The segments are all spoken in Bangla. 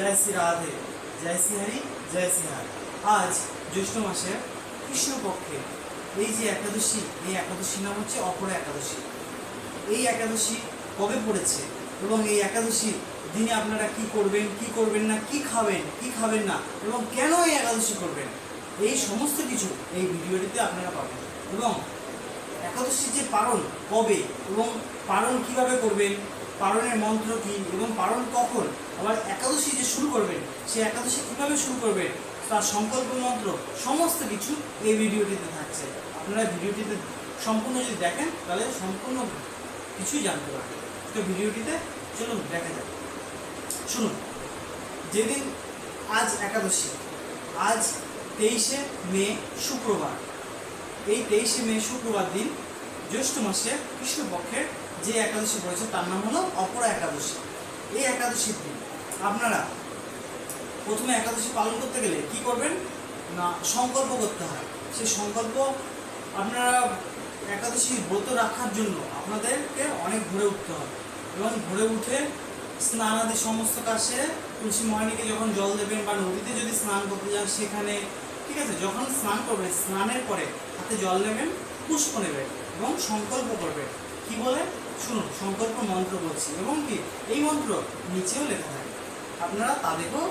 জয় শ্রী রাধে জয় শ্রী হরি জয় শ্রী হার আজ জ্যৈষ্ঠ মাসের কৃষ্ণপক্ষে এই যে একাদশী, এই একাদশীর নাম হচ্ছে অপরা একাদশী। এই একাদশী কবে পড়েছে এবং এই একাদশী দিনে আপনারা কি করবেন কি করবেন না, কি খাবেন কি খাবেন না এবং কেন এই একাদশী করবেন? এই সমস্ত কিছু এই ভিডিওটিতে আপনারা পাবেন। এবং একাদশীর যে পালন কবে এবং পালন কীভাবে করবেন পালনের মন্ত্র কী এবং পালন কখন? আবার একাদশী যে শুরু করবেন সে একাদশী কীভাবে শুরু করবেন তার সংকল্প মন্ত্র, সমস্ত কিছু এই ভিডিওটিতে থাকছে। আপনারা ভিডিওটিতে সম্পূর্ণ যদি দেখেন, তাহলে সম্পূর্ণ কিছুই জানতে পারবেন। তো ভিডিওটিতে চলুন, দেখা যাক। শুনুন, যেদিন আজ একাদশী, আজ তেইশে মে শুক্রবার। এই তেইশে মে শুক্রবার দিন জ্যৈষ্ঠ মাসে কৃষ্ণপক্ষের যে একাদশী পড়েছে তার নাম হলো অপরা একাদশী। এই একাদশীর দিন আপনারা প্রথমে একাদশী পালন করতে গেলে কি করবেন? না, সংকল্প করতে হয়। সেই সংকল্প আপনারা একাদশী ব্রত রাখার জন্য আপনাদেরকে অনেক ভোরে উঠতে হবে। এবং ভোরে উঠে স্নান আদি সমস্ত সেরে তুলসী মহানীকে যখন জল দেবেন বা নদীতে যদি স্নান করতে যান সেখানে, ঠিক আছে, যখন স্নান করবেন, স্নানের পরে হাতে জল নেবেন, পুষ্প নেবেন এবং সংকল্প করবেন। কি বলে? শুনুন, সংকল্প মন্ত্র বলছি, এবং কি, এই মন্ত্র নিচেও লেখা থাকে। আপনারা তাদেরকেও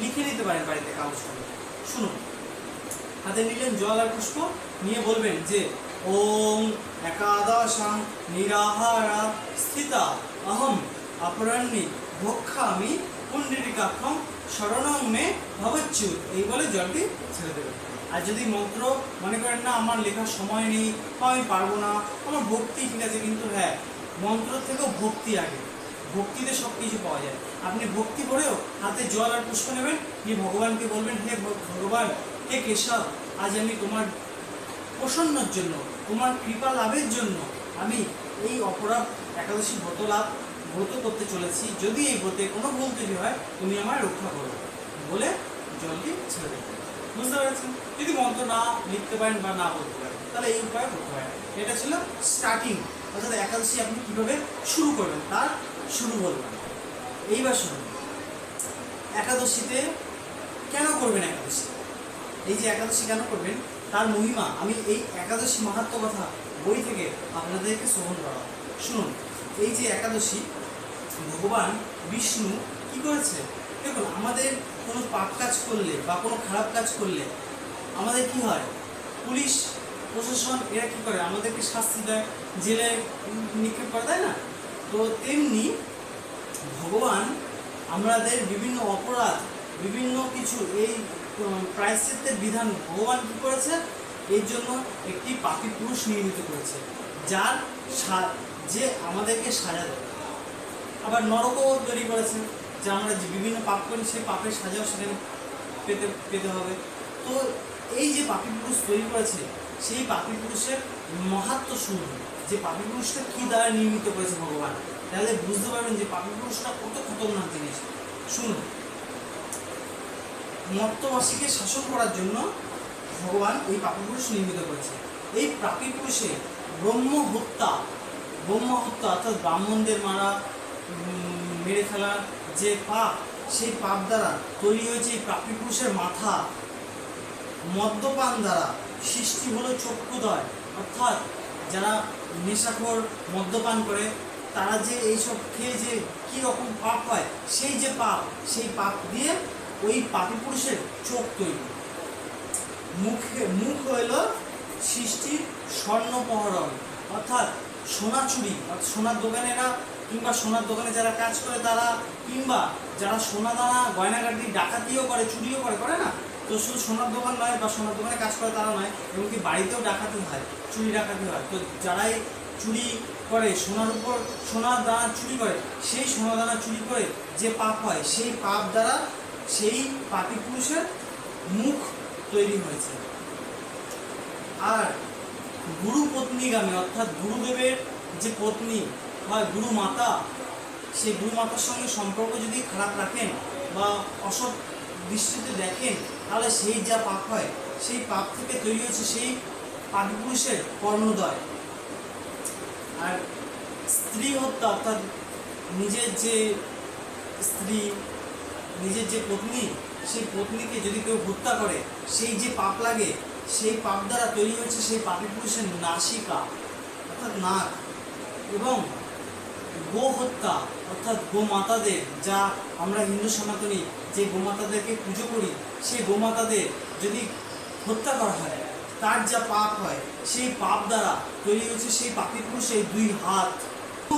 লিখে নিতে পারেন বাড়িতে কাগজ করে শুনুন, হাতে নিলেন জল আর পুষ্প, নিয়ে বলবেন যে, ওম একাদশাং নিরাহারা স্থিতা, অহম অপরাহ্নে ভক্ষামি পুণ্ডিকাক্ষম শরণং মে ভবচ্যুত। এই বলে জলটি ছেড়ে দেবেন। আর যদি মন্ত্র মনে করেন না, আমার লেখার সময় নেই, আমি পারব না, আমার ভক্তি ঠিক আছে, কিন্তু হ্যাঁ মন্ত্র থেকেও ভক্তি আগে। ভক্তিতে সব কিছু পাওয়া যায়। আপনি ভক্তি করেও হাতে জল আর পুষ্প নেবেন নিয়ে ভগবানকে বলবেন, হে ভগবান, হে কেশব, আজ আমি তোমার প্রসন্নর জন্য, তোমার কৃপা লাভের জন্য, আমি এই অপরাধ একাদশী ব্রত লাভ, ব্রত করতে চলেছি। যদি এই ব্রতে কোনো ভুল যদি হয়, তুমি আমায় রক্ষা করো। বলে জলটি ছেড়ে দেবে বুঝতে পেরেছেন যদি মন্ত্র না লিখতে পারেন বা না বলতে পারেন, তাহলে এই উপায় করতে পারেন। এটা ছিল স্টার্টিং অর্থাৎ একাদশী আপনি কীভাবে শুরু করবেন, তার শুরু বলবেন। এইবার শুনুন। একাদশীতে কেন করবেন একাদশী? এই যে একাদশী কেন করবেন, তার মহিমা, আমি এই একাদশী মাহাত্ম কথা বই থেকে আপনাদেরকে শ্রবণ করা শুনুন, এই যে একাদশী, ভগবান বিষ্ণু কি করেছে? দেখুন, আমাদের কোনো পাপ কাজ করলে বা কোনো খারাপ কাজ করলে আমাদের কি হয়? পুলিশ, প্রশাসন এরা কী করে? আমাদেরকে শাস্তি দেয়, জেলে নিক্ষেপ করে, তাই না? তো তেমনি ভগবান আমাদের বিভিন্ন অপরাধ, বিভিন্ন কিছু এই প্রায়শ্চিত্তের বিধান ভগবান কী করেছে? এর জন্য একটি পাপী পুরুষ নির্মিত করেছে, যার যে আমাদেরকে সাজা দেয়। আবার নরকও তৈরি করেছে। যে আমরা যে বিভিন্ন পাপ করি, সেই পাপের সাজাও সেখানে পেতে পেতে হবে। তো এই যে পাপী পুরুষ তৈরি করেছে, সেই পাপী পুরুষের মাহাত্ম শুনুন। যে পাপী পুরুষটা কি দ্বারা নির্মিত করেছে ভগবান? তাহলে বুঝতে পারবেন যে পাপী পুরুষটা কত খতরনাক জিনিস। শুনুন। মর্তবাসীকে শাসন করার জন্য ভগবান এই পাপী পুরুষ নির্মিত করেছে। এই পাপী পুরুষে ব্রহ্ম হত্যা ব্রহ্ম হত্যা অর্থাৎ ব্রাহ্মণদের মারা মেরে ফেলা যে পাপ, সেই পাপ দ্বারা তৈরি হয়েছে এই পাপী পুরুষের মাথা, মদ্যপান দ্বারা সৃষ্টি হলো চক্ষুদয়। অর্থাৎ যারা নেশাখোর মদ্যপান করে, তারা যে এইসব খেয়ে যে কী রকম পাপ হয়, সেই যে পাপ, সেই পাপ দিয়ে ওই পাপী পুরুষের চোখ তৈরি। মুখে, মুখ হইল সৃষ্টির স্বর্ণপহরণ অর্থাৎ সোনা চুরি সোনার দোকানেরা কিংবা সোনার দোকানে যারা কাজ করে তারা, কিংবা যারা সোনা দানা, গয়নাগাটি ডাকাতিও করে, চুরিও করে করে না? তো শুধু সোনার দোকান নয় বা সোনার দোকানে কাজ করে তারা নয়, এমনকি বাড়িতেও ডাকাতি হয়, চুরি ডাকাতি হয়। তো যারাই চুরি করে, সোনার উপর সোনার দানা চুরি করে, সেই সোনা দানা চুরি করে যে পাপ হয়, সেই পাপ দ্বারা সেই পাপী পুরুষের মুখ তৈরি হয়েছে। আর গুরু পত্নীগামী অর্থাৎ গুরুদেবের যে পত্নী হয় গুরু মাতা, সেই গুরু মাতার সঙ্গে সম্পর্ক যদি খারাপ রাখেন বা অসৎ দৃষ্টিতে দেখেন, তাহলে সেই যা পাপ হয়, সেই পাপ থেকে তৈরি হচ্ছে সেই পাপী পুরুষের কর্ণদয় আর স্ত্রী হত্যা, অর্থাৎ নিজের যে স্ত্রী, নিজের যে পত্নী, সেই পত্নীকে যদি কেউ হত্যা করে, সেই যে পাপ লাগে, সেই পাপ দ্বারা তৈরি হয়েছে সেই পাপী পুরুষের নাসিকা, অর্থাৎ নাক এবং গো হত্যা অর্থাৎ গোমাতাদের, যা আমরা হিন্দু সনাতনী যে গোমাতাদেরকে পুজো করি, সেই গোমাতাদের যদি হত্যা করা হয়, তার যা পাপ হয়, সেই পাপ দ্বারা তৈরি হচ্ছে সেই পাপী পুরুষের দুই হাত।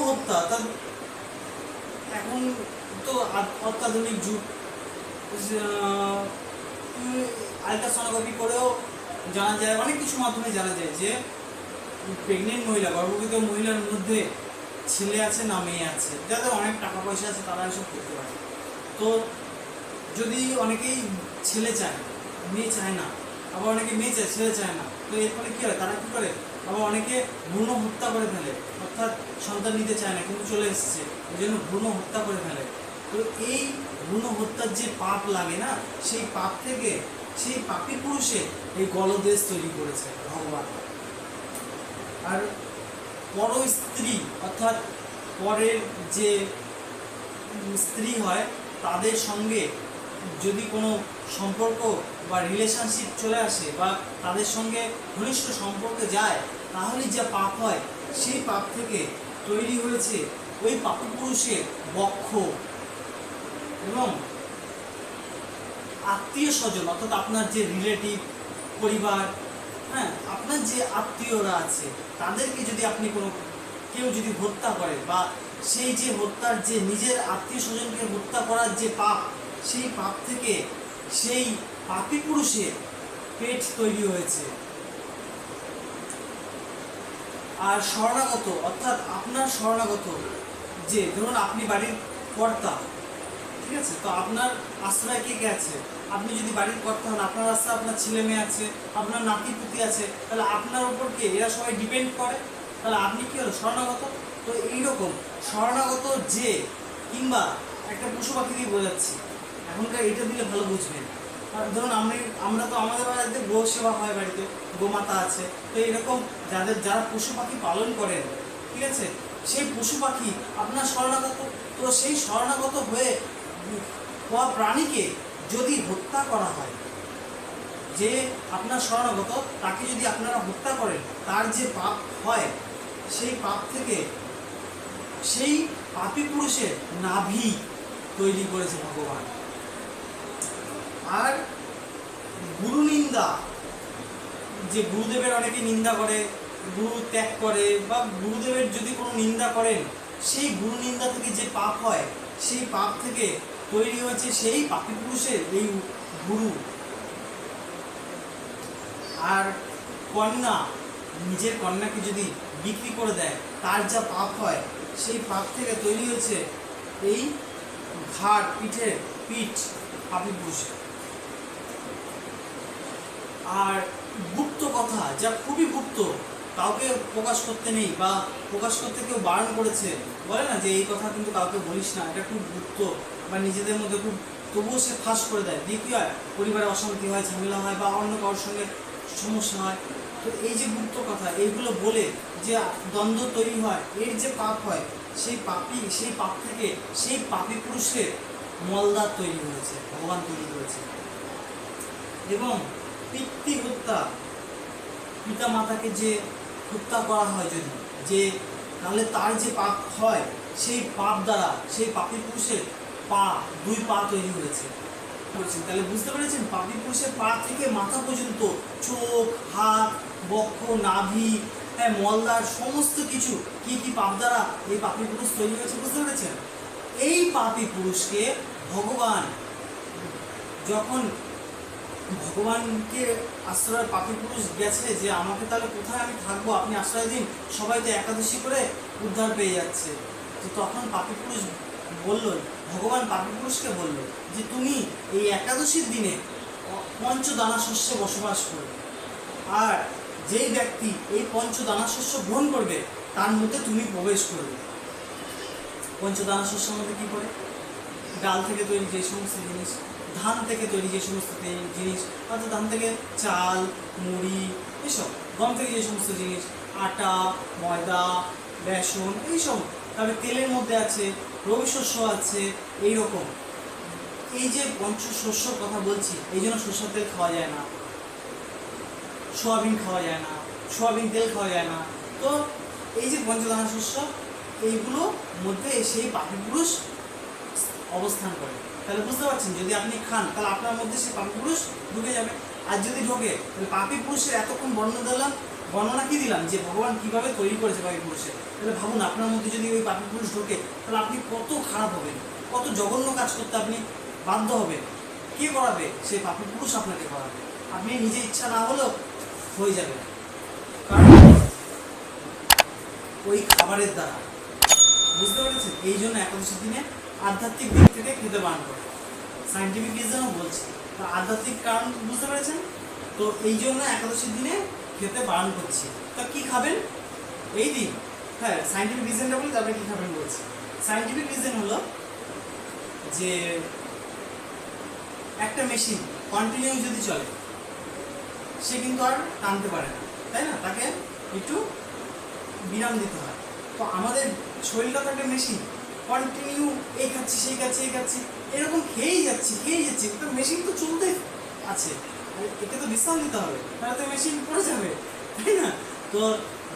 হত্যা তার এখন তো অত্যাধুনিক যুগ। আলট্রাসোনোগ্রাফি করেও জানা যায়, অনেক কিছু মাধ্যমে জানা যায় যে প্রেগনেন্ট মহিলা, গর্ভবতী মহিলার মধ্যে ছেলে আছে না মেয়ে আছে যাদের অনেক টাকা পয়সা আছে তারা এসব করতে পারে। তো যদি অনেকেই ছেলে চায়, মেয়ে চায় না, আবার অনেকে মেয়ে চায়, ছেলে চায় না, তো এর ফলে কী হয়? তারা কী করে? আবার অনেকে ভ্রূণ হত্যা করে ফেলে, অর্থাৎ সন্তান নিতে চায় না, কিন্তু চলে এসেছে ওই জন্য ভ্রূণ হত্যা করে ফেলে। তো এই ভ্রূণ হত্যার যে পাপ লাগে না, সেই পাপ থেকে, সেই পাপী পুরুষে এই গলদেশ তৈরি করেছে ভগবান। আর পর স্ত্রী, অর্থাৎ পরের যে স্ত্রী হয়, তাদের সঙ্গে যদি কোনো সম্পর্ক বা রিলেশনশিপ চলে আসে বা তাদের সঙ্গে ঘনিষ্ঠ সম্পর্কে যায়, তাহলে যে পাপ হয়, সেই পাপ থেকে তৈরি হয়েছে ওই পাপী পুরুষের বক্ষ। এবং আত্মীয় স্বজন অর্থাৎ আপনার যে রিলেটিভ পরিবার হ্যাঁ আপনার যে আত্মীয়রা আছে, তাদেরকে যদি আপনি কোনো, কেউ যদি হত্যা করে বা সেই যে হত্যার যে নিজের আত্মীয় স্বজনকে হত্যা করার যে পাপ, সেই পাপ থেকে সেই পাপী পুরুষের পেট তৈরি হয়েছে। আর শরণাগত, অর্থাৎ আপনার শরণাগত যে, ধরুন আপনি বাড়ির কর্তা, ঠিক আছে? তো আপনার আশ্রয় কে আছে? আপনি যদি বাড়ির কর্তা হন, আপনার আশ্রয় আপনার ছেলে মেয়ে আছে, আপনার নাতি পুতি আছে, তাহলে আপনার উপর কে এরা সবাই ডিপেন্ড করে? তাহলে আপনি কি হলো, শরণাগত? তো এইরকম, শরণাগত যে, কিংবা একটা পশু পাখি দিয়ে বোঝাচ্ছি, এখনকার এটা দিলে ভালো বুঝবেন ধরুন আমি, আমরা তো আমাদের বাড়িতে গো সেবা হয় বাড়িতে, গোমাতা আছে, তো এরকম যাদের, যারা পশু পাখি পালন করেন, ঠিক আছে? সেই পশু পাখি আপনার শরণাগত, তো সেই শরণাগত হয়ে হওয়া প্রাণীকে যদি হত্যা করা হয়, যে আপনার শরণাগত, তাকে যদি আপনারা হত্যা করেন, তার যে পাপ হয়, সেই পাপ থেকে সেই পাপী পুরুষের নাভি তৈরি করেছে ভগবান। আর গুরু নিন্দা, যে গুরুদেবের অনেকে নিন্দা করে, গুরু ত্যাগ করে, বা গুরুদেবের যদি কোনো নিন্দা করেন, সেই গুরু নিন্দা থেকে যে পাপ হয়, সেই পাপ থেকে তৈরি হয়েছে সেই পাপী পুরুষের এই গুরু। আর কন্যা, নিজের কন্যাকে যদি বিক্রি করে দেয়, তার যা পাপ হয়, সেই পাপ থেকে তৈরি হয়েছে এই ঘাট পিঠের পিঠ পাপী পুরুষের আর গুপ্ত কথা, যা খুবই গুপ্ত, কাউকে প্রকাশ করতে নেই বা প্রকাশ করতে কেউ বারণ করেছে, বলে না যে এই কথা কিন্তু কাউকে বলিস না, এটা খুব গুপ্ত। বা নিজেদের মধ্যে খুব, তবুও সে ফাঁস করে দেয়। কী হয়? পরিবারে অশান্তি হয়, ঝামেলা হয় বা অন্য কারোর সঙ্গে সমস্যা হয়। তো এই যে গুপ্ত কথা, এইগুলো বলে যে দ্বন্দ্ব তৈরি হয়, এর যে পাপ হয়, সেই পাপই, সেই পাপ থেকে সেই পাপী পুরুষের মলদার তৈরি হয়েছে, ভগবান তৈরি করেছে। এবং পিতৃ হত্যা পিতা মাতাকে যে হত্যা করা হয় যদি, যে তাহলে তার যে পাপ হয়, সেই পাপ দ্বারা, সেই পাপী পুরুষের পা, দুই পা তৈরি হয়েছে। বলছেন তাহলে বুঝতে পেরেছেন পাপী পুরুষের পা থেকে মাথা পর্যন্ত চোখ, হাত, বক্ষ, নাভি হ্যাঁ মলদার সমস্ত কিছু কি কি পাপ দ্বারা এই পাপী পুরুষ তৈরি হয়েছে বুঝতে পেরেছেন? এই পাপী পুরুষকে ভগবান যখন ভগবানকে আশ্রয় পাপী পুরুষ গেছে যে আমাকে তাহলে কোথায় আমি থাকব, আপনি আশ্রয় দিন, সবাই তো একাদশী করে উদ্ধার পেয়ে যাচ্ছে। তো তখন পাপী পুরুষ বলল ভগবান পাপী পুরুষকে বলল যে তুমি এই একাদশীর দিনে পঞ্চদানা শস্যে বসবাস করবে। আর যেই ব্যক্তি এই পঞ্চদানা শস্য গ্রহণ করবে, তার মধ্যে তুমি প্রবেশ করবে। পঞ্চদানা শস্যের মধ্যে কি পড়ে? ডাল থেকে তৈরি যে সমস্ত জিনিস, ধান থেকে তৈরি যে সমস্ত জিনিস, অর্থাৎ ধান থেকে চাল, মুড়ি, এসব, গম থেকে যে সমস্ত জিনিস, আটা, ময়দা, বেসন, এইসব। তারপরে তেলের মধ্যে আছে রবি শস্য আছে, এইরকম। এই যে পঞ্চ শস্যর কথা বলছি, এই জন্য শস্যের তেল খাওয়া যায় না। সোয়াবিন খাওয়া যায় না, সোয়াবিন তেল খাওয়া যায় না। তো এই যে পঞ্চদানা শস্য, এইগুলো মধ্যে সেই পাপি পুরুষ অবস্থান করে। তাহলে বুঝতে পারছেন, যদি আপনি খান, তাহলে আপনার মধ্যে সেই পাপি পুরুষ ঢুকে যাবে। আর যদি ঢোকে, তাহলে পাপি পুরুষের এতক্ষণ বর্ণনা দিলাম বর্ণনা কি দিলাম যে ভগবান কীভাবে তৈরি করেছে পাপি পুরুষের তাহলে ভাবুন, আপনার মধ্যে যদি ওই পাপি পুরুষ ঢোকে, তাহলে আপনি কত খারাপ হবেন? কত জঘন্য কাজ করতে আপনি বাধ্য হবেন? কে করাবে? সেই পাপি পুরুষ আপনাকে করাবে। আপনি নিজে ইচ্ছা না হলেও হয়ে যাবে কারণ ওই খাবারের দ্বারা। বুঝতে পেরেছেন? এই জন্য একাদশীর দিনে আধ্যাত্মিক দিক থেকে খেতে বারণ করে। সাইন্টিফিক রিজনও বলছে। তো আধ্যাত্মিক কারণ বুঝতে পেরেছেন? তো এই জন্য একাদশীর দিনে খেতে বারণ করছি। তা কি খাবেন? এই দিন। হ্যাঁ সাইন্টিফিক রিজনটা বলি, তারপরে কি খাবেন বলছি। সাইন্টিফিক রিজন হলো যে একটা মেশিন কন্টিনিউ যদি চলে, সে কিন্তু আর টানতে পারে না, তাই না? তাকে একটু বিরাম দিতে হয়। তো আমাদের শরীরটা তো একটা মেশিন কন্টিনিউ এই খাচ্ছি, সেই খাচ্ছি, এই খাচ্ছি, এরকম খেয়েই যাচ্ছি খেয়েই যাচ্ছি। তো মেশিন তো চলতে আছে। একে তো বিশ্রাম দিতে হবে, তাহলে তো মেশিন পড়ে যাবে, তাই না? তো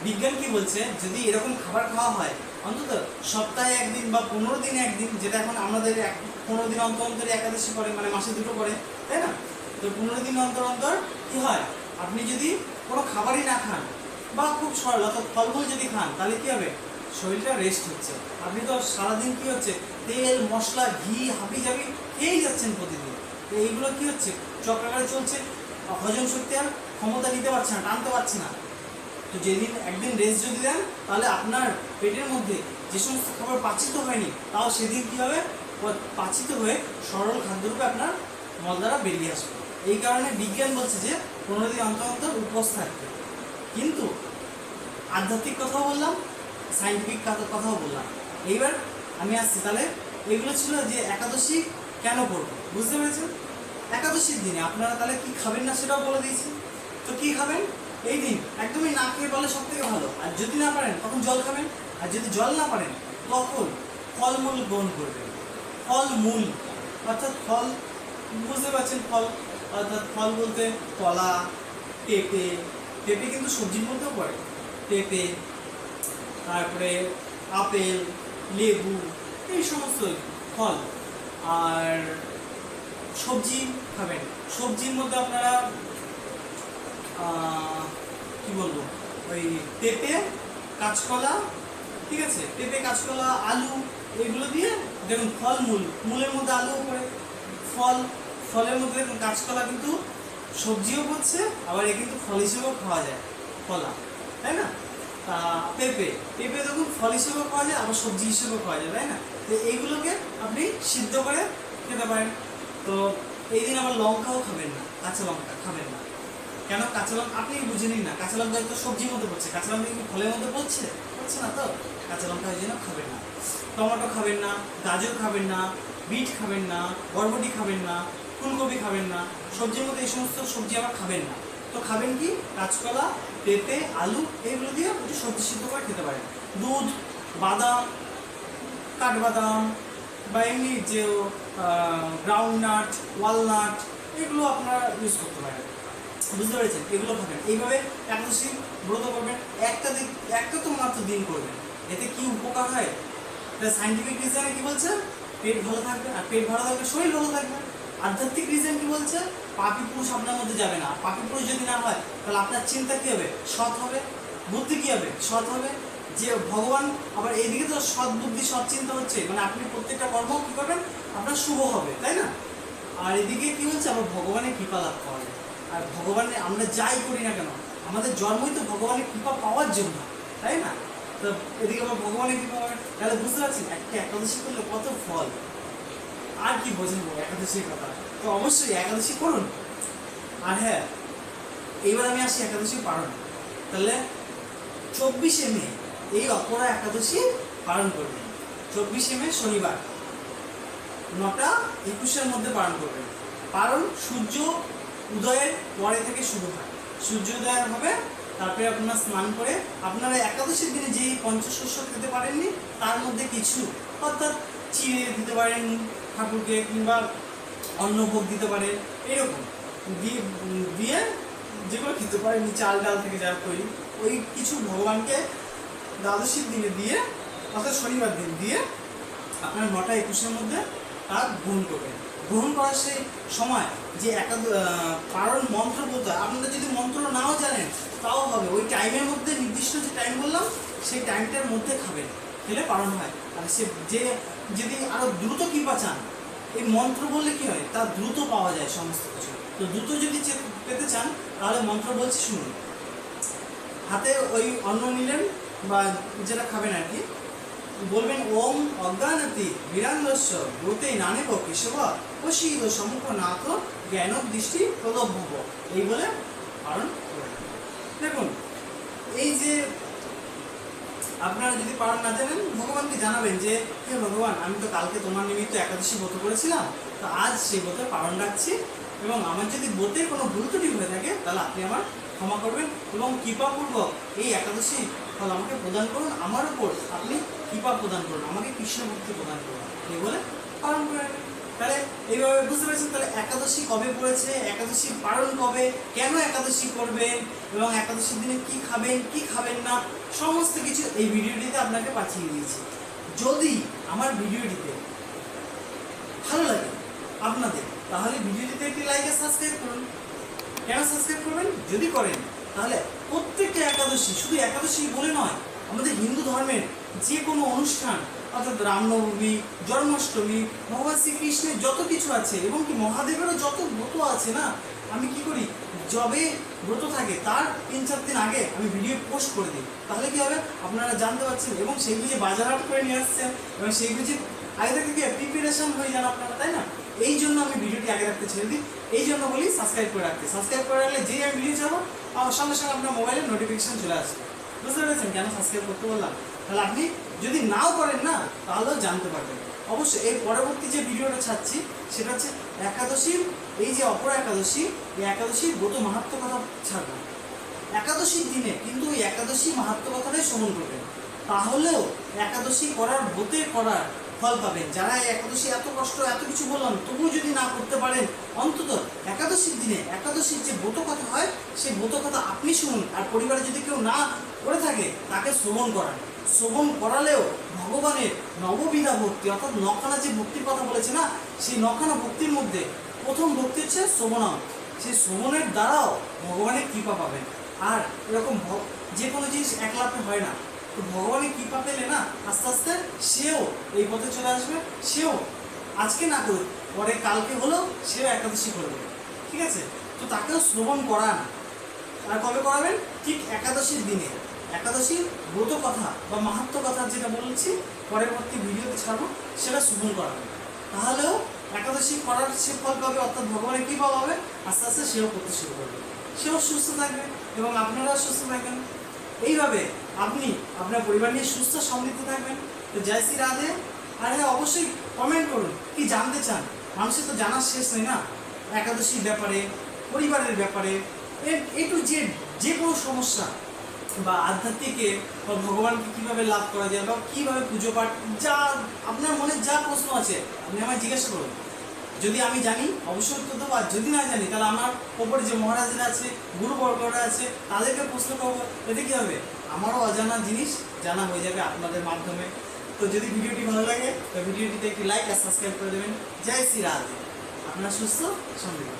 বিজ্ঞান কি বলছে, যদি এরকম খাবার খাওয়া হয়, অন্তত সপ্তাহে একদিন বা পনেরো দিনে একদিন, যেটা এখন আমাদের এক, পনেরো দিন অন্তর অন্তর একাদশী করে মানে মাসে দুটো করে তাই না? তো পনেরো দিন অন্তর অন্তর কি হয়, আপনি যদি কোনো খাবারই না খান, বা খুব সরল, অর্থাৎ ফলমূল যদি খান, তাহলে কি হবে? শরীরটা রেস্ট হচ্ছে। আপনি তো সারাদিন কি হচ্ছে, তেল, মশলা, ঘি হাবি জাবি খেয়েই যাচ্ছেন প্রতিদিন। তো এইগুলো কি হচ্ছে? চক্রাকারে চলছে হজম শক্তি আর ক্ষমতা নিতে পারছে না, টানতে পারছে না। তো যেদিন একদিন রেস্ট যদি দেন, তাহলে আপনার পেটের মধ্যে যে সমস্ত খাবার পাচিত হয়নি, তাও সেদিন কি হবে? পাচিত হয়ে সরল খাদ্যরূপে আপনার মল দ্বারা বেরিয়ে আসবে। এই কারণে বিজ্ঞান বলছে যে পনেরো দিন অন্তর অন্তর উপোস থাকবে। কিন্তু আধ্যাত্মিক কথাও বললাম সাইন্টিফিক কথাও বললাম। এইবার আমি আসছি, তাহলে এগুলো ছিল যে একাদশী কেন করব? বুঝতে পেরেছেন? একাদশীর দিনে আপনারা তাহলে কি খাবেন না সেটাও বলে দিয়েছি। তো কি খাবেন? এই দিন একদমই না খেয়ে বলে সব থেকে ভালো। আর যদি না পারেন, তখন জল খাবেন। আর যদি জল না পারেন, তখন ফলমূল গ্রহণ করবেন। ফলমূল। অর্থাৎ ফল, বুঝতে পারছেন ফল? অর্থাৎ ফল বলতে কলা, পেঁপে। পেঁপে কিন্তু সবজির মধ্যেও পড়ে। পেঁপে, তারপরে আপেল, লেবু, এই সমস্ত ফল। আর সবজি খাবেন। সবজির মধ্যে আপনারা কি বলব? ওই পেঁপে, কাঁচকলা, ঠিক আছে? পেঁপে, কাঁচকলা, আলু, এগুলো দিয়ে দেখুন ফল মূল। মূলের মধ্যে আলুও পড়ে ফল, ফলের মধ্যে দেখুন কাঁচকলা কিন্তু সবজিও পড়ছে, আবার এ কিন্তু ফল হিসেবেও খাওয়া যায়, কলা, তাই না? তা পেঁপে পেঁপে দেখুন ফল হিসেবেও খাওয়া যায়, আবার সবজি হিসেবেও খাওয়া যায়, তাই না? তো এইগুলোকে আপনি সিদ্ধ করে খেতে পারেন। তো এই দিন আবার লঙ্কাও খাবেন না, কাঁচা লঙ্কা খাবেন না। কেন? কাঁচা লঙ্কা আপনি বুঝে নিন না, কাঁচা লঙ্কা তো সবজির মধ্যে পড়ছে, কাঁচা লঙ্কা কি ফলের মধ্যে পড়ছে? পড়ছে না তো? কাঁচা লঙ্কা ওই জন্য খাবেন না। টমেটো খাবেন না, গাজর খাবেন না, বিট খাবেন না, বরবটি খাবেন না, ফুলকপি খাবেন না, সবজির মধ্যে এই সমস্ত সবজি আবার খাবেন না। তো খাবেন কি? কাঁচকলা, পেঁপে, আলু, এগুলো দিয়ে সবজি সিদ্ধ করে খেতে পারেন। দুধ, বাদাম, কাঠবাদাম বা এমনি যে গ্রাউন্ডনাট ওয়ালনাট এগুলো আপনারা ইউজ করতে পারেন। বুঝতে পেরেছেন? এগুলো খাবেন এইভাবে একাদশী ব্রত করবেন, একটা দিন, একটা তো মাত্র দিন করবেন। এতে কি উপকার হয়? তা সাইন্টিফিক রিজনে কি বলছে? পেট ভালো থাকবে, আর পেট ভালো থাকবে শরীর ভালো থাকবে। আধ্যাত্মিক রিজন কি বলছে? পাপি পুরুষ আপনার মধ্যে যাবে না। পাপি পুরুষ যদি না হয়, তাহলে আপনার চিন্তা কি হবে? সৎ হবে। বুদ্ধি কি হবে? সৎ হবে। যে ভগবান আবার এইদিকে তো সৎ বুদ্ধি, সৎ চিন্তা হচ্ছে। মানে আপনি প্রত্যেকটা কর্ম কি করবেন? আপনার শুভ হবে, তাই না? আর এদিকে কি হচ্ছে? আবার ভগবানের কৃপা লাভ যায়। আর ভগবানের আমরা যাই করি না কেন? আমাদের জন্মই তো ভগবানের কৃপা পাওয়ার জন্য, তাই না? তো এদিকে আবার ভগবানের কৃপা পাবেন তাহলে বুঝতে পারছেন একটা একাদশী করলে কত ফল? আর কি বোঝাবো একাদশীর কথা? তো অবশ্যই একাদশী করুন। আর হ্যাঁ এইবার আমি আসি একাদশী পালন। তাহলে চব্বিশে মে এই অপরা একাদশী পালন করবেন। চব্বিশে মে শনিবার। নটা একুশের মধ্যে পালন করবেন। কারণ সূর্য উদয়ের পরে থেকে শুরু হয়। সূর্য সূর্যোদয় হবে, তারপরে আপনার স্নান করে আপনারা একাদশীর দিনে যেই পঞ্চশস্য খেতে পারেননি, তার মধ্যে কিছু, অর্থাৎ চিড়ে দিতে পারেন ঠাকুরকে কিংবা অন্নভোগ দিতে পারে এরকম। দিয়ে দিয়ে যেগুলো খেতে পারেন চাল ডাল থেকে যারা তৈরি, ওই কিছু ভগবানকে দ্বাদশীর দিনে দিয়ে, অর্থাৎ শনিবার দিন দিয়ে আপনার নটা একুশের মধ্যে তার গ্রহণ করবেন। গ্রহণ করার সেই সময় যে একাদ পারণ মন্ত্র বলতে হয়, আপনারা যদি মন্ত্র নাও জানেন, তাও হবে। ওই টাইমের মধ্যে, নির্দিষ্ট যে টাইম বললাম, সেই টাইমটার মধ্যে খাবেন। খেলে পালন হয়। আর সে যে, যদি আরও দ্রুত কৃপা চান, এই মন্ত্র বললে কি হয়? তা দ্রুত পাওয়া যায় সমস্ত কিছু। তো দ্রুত যদি পেতে চান, তাহলে মন্ত্র বলছি শুনুন। হাতে ওই অন্ন নিলেন বা যেটা খাবেন আর কি। বলবেন, ওম অজ্ঞানতি বীরাঙ্গস্য ব্রতে নানেক কেশব অশীল সমুখ নাথ জ্ঞান দৃষ্টি প্রলভ্যব। এই বলে পালন দেখুন, এই যে আপনারা যদি পালন না জানেন, ভগবানকে জানাবেন যে, হে ভগবান, আমি তো কালকে তোমার নিমিত্ত একাদশী ব্রত করেছিলাম। তো আজ সেই ব্রতে পালন রাখছি এবং আমার যদি ব্রতে কোনো ত্রুটি হয়ে থাকে, তাহলে আপনি আমার ক্ষমা করবেন এবং কৃপাপূর্বক এই একাদশী ফল আমাকে প্রদান করুন, আমার উপর আপনি কৃপা প্রদান করুন, আমাকে কৃষ্ণ প্রদান করুন। এই বলে পালন করে। তাহলে এইভাবে বুঝতে পেরেছেন? তাহলে একাদশী কবে পড়েছে, একাদশী পালন কবে, কেন একাদশী করবেন, এবং একাদশীর দিনে কি খাবেন কি খাবেন না, সমস্ত কিছু এই ভিডিওটিতে আপনাকে পাঠিয়ে দিয়েছি। যদি আমার ভিডিওটিতে ভালো লাগে আপনাদের, তাহলে ভিডিওটিতে একটি লাইক আর সাবস্ক্রাইব করুন। কেন সাবস্ক্রাইব করবেন? যদি করেন, তাহলে প্রত্যেকটা একাদশী, শুধু একাদশী বলে নয়, আমাদের হিন্দু ধর্মের যে কোনো অনুষ্ঠান, অর্থাৎ রামনবমী জন্মাষ্টমী, ভগবান শ্রীকৃষ্ণের যত কিছু আছে, এবং কি মহাদেবেরও যত ব্রত আছে না, আমি কি করি? যবে ব্রত থাকে, তার তিন চার দিন আগে আমি ভিডিও পোস্ট করে দিই। তাহলে কি হবে? আপনারা জানতে পারছেন, এবং সেইগুলো যে বাজার হাট করে নিয়ে আসছেন, এবং সেইগুলো যে আগে থেকে প্রিপারেশন হয়ে যান আপনারা, তাই না? এই জন্য আমি ভিডিওটি আগে রাখতে ছেড়ে দিই। এই জন্য বলি সাবস্ক্রাইব করে রাখতে। সাবস্ক্রাইব করে রাখলে যেই আমি ভিডিও ছাড়বো, আমার সঙ্গে সঙ্গে আপনার মোবাইলে নোটিফিকেশন চলে আসবে। বুঝতে পেরেছেন কেন সাবস্ক্রাইব করতে বললাম? তাহলে আপনি যদি নাও করেন না, তাহলেও জানতে পারবেন। অবশ্যই এই পরবর্তী যে ভিডিওটা ছাড়ছি, সেটা হচ্ছে একাদশীর এই যে অপর একাদশী, এই একাদশীর ব্রত মাহাত্ম কথা ছাড়বো। একাদশীর দিনে কিন্তু ওই একাদশী মাহাত্ম কথাটাই শ্রবণ করবেন তাহলেও একাদশী করার ব্রতে করার ফল পাবেন। যারা একাদশী এত কষ্ট, এত কিছু বললাম, তবুও যদি না করতে পারেন, অন্তত একাদশীর দিনে, একাদশীর যে ব্রত কথা হয়, সেই ব্রত কথা আপনি শুনুন। আর পরিবারে যদি কেউ না করে থাকে, তাকে শ্রবণ করান। শ্রবণ করালেও ভগবানের নববিধা ভক্তি, অর্থাৎ নখানা যে ভক্তির কথা বলেছে না, সেই নখানা ভক্তির মধ্যে প্রথম ভক্তি হচ্ছে শ্রবণাম সেই শ্রবণের দ্বারাও ভগবানের কৃপা পাবেন। আর এরকম যে কোনো জিনিস এক লাভে হয় না। তো ভগবানের কৃপা পেলে না, আস্তে আস্তে সেও এই পথে চলে আসবে, সেও আজকে না করুক পরে কালকে হলেও সেও একাদশী করবে। ঠিক আছে? তো তাকেও শ্রবণ করান। আর কবে করাবেন? ঠিক একাদশীর দিনে। একাদশীর ব্রত কথা বা মাহাত্ম কথা যেটা বলেছি, পরবর্তী ভিডিওতে ছাড়বো, সেটা শ্রবণ করাবেন। তাহলেও একাদশী করার সে ফল পাবে, অর্থাৎ ভগবানের কী ফল হবে আস্তে আস্তে সেও করতে শুরু করবে। সেও সুস্থ থাকবে এবং আপনারাও সুস্থ থাকবেন এইভাবে আপনি আপনার পরিবার নিয়ে সুস্থ, সমৃদ্ধ থাকবেন। তো জয় শ্রী রাধে। আর হ্যাঁ অবশ্যই কমেন্ট করুন, কি জানতে চান? মানুষের তো জানার শেষ নেই না? একাদশীর ব্যাপারে, পরিবারের ব্যাপারে, এ টু জেড যে কোনো সমস্যা, বা আধ্যাত্মিকে বা ভগবানকে কীভাবে লাভ করা যায়, বা কীভাবে পুজো পাঠ, যা আপনার মনে যা প্রশ্ন আছে, আপনি আমায় জিজ্ঞাসা করুন। যদি আমি জানি, অবশ্যই উত্তর দেবো, আর যদি না জানি, তাহলে আমার ওপরে যে মহারাজরা আছে, গুরু বর্গরা আছে, তাদেরকে প্রশ্ন করব, এতে কী হবে? আমারও অজানা জিনিস জানা হয়ে যাবে আপনাদের মাধ্যমে। তো যদি ভিডিওটি ভালো লাগে, তো ভিডিওটিতে একটি লাইক আর সাবস্ক্রাইব করে দেবেন। জয় শ্রী রাধে। আপনারা সুস্থ সমৃদ্ধ